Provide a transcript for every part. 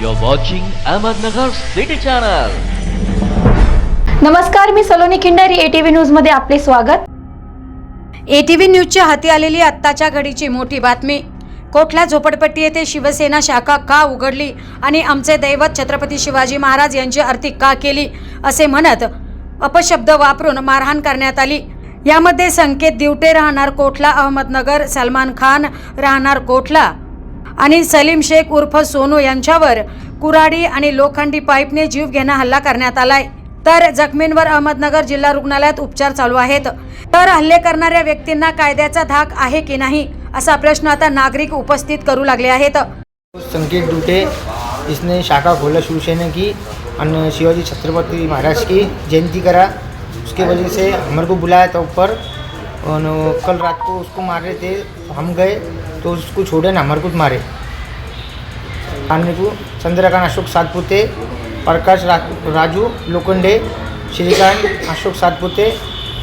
You're watching Ahmednagar City Channel. नमस्कार मी Saloni Khindari ATV न्यूजमध्ये आपले स्वागत. एटीव्ही न्यूजच्या हाती आलेली आत्ताच्या घडीची मोठी बातमी. कोठल्या झोपडपट्टी येथे शिवसेना शाखा का उघडली आणि आमचे दैवत छत्रपती शिवाजी महाराज यांची आरती का केली असे म्हणत अपशब्द वापरून मारहाण करण्यात आली. यामध्ये संकेत दिवटे राहणार कोठला अहमदनगर सलमान खान राहणार कोठला? आणि सलीम शेख उर्फ सोनू यांच्यावर कुराडी आणि लोखंडी पाईपने जीव घेणा हल्ला करण्यात आलाय. तर जखमींवर अहमदनगर जिल्हा रुग्णालयात उपचार चालू आहेत. तर हल्ले करणाऱ्या व्यक्तींना कायद्याचा धाक आहे की नाही असा प्रश्न आता नागरिक उपस्थित करू लागले आहेत. संकेत डुटे इसने शाखा खोला शिवसेना की और शिवाजी छत्रपति महाराज की जयंती करा. उसके वजह से हमारे को बुलाया था ऊपर. और कल रात को उसको मार रहे थे हम गए तो उसको छोड़े ना हमारे को मारे। सामने को चंद्रकांत अशोक सातपुते प्रकाश रा, राजू लोखंडे श्रीकांत अशोक सातपुते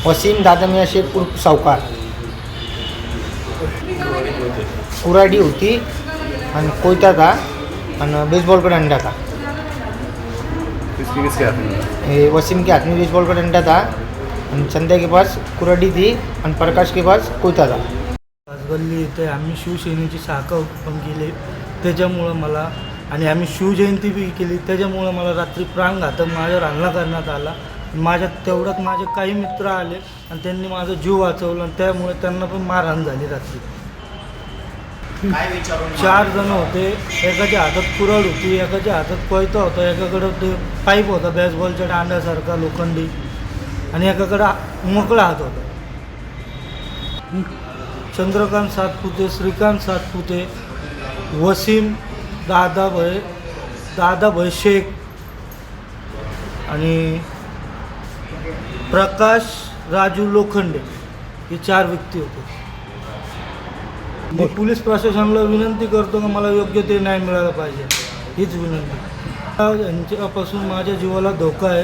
वसीम दादमिया शेख उर्फ सावकार। कुराडी होती आणि कोयता था आणि बेसबॉल का? डंडा था वसीम के हाथ में बेसबॉल का? डंडा था आणि चंद्या के पास कुराडी थी आणि प्रकाश के पास कोयता था गल्ली इथे आम्ही शिवसेनेची शाखा ओपन केली. त्याच्यामुळं मला आणि आम्ही शिवजयंती बी केली. त्याच्यामुळं मला रात्री प्राणघातक माझ्यावर हल्ला करण्यात आला. माझ्यात तेवढ्यात माझे काही मित्र आले आणि त्यांनी माझा जीव वाचवला आणि त्यामुळे त्यांना पण मारहाण झाली रात्री. चार जण होते. एकाच्या हातात कुरड होती एकाच्या हातात कोयता होता एकाकडं ते पाईप होता बॅसबॉलच्या दांड्यासारखा लोखंडी. आणि एकाकडं मोकळा हात होता. चंद्रकांत सातपुते श्रीकांत सातपुते वसीम दादा भय दादा भय शेख आणि प्रकाश राजू लोखंडे हे चार व्यक्ती होते. मी पोलीस प्रशासनाला विनंती करतो की मला योग्य ते न्याय मिळाला पाहिजे. हीच विनंती. यांच्यापासून माझ्या जीवाला धोका आहे.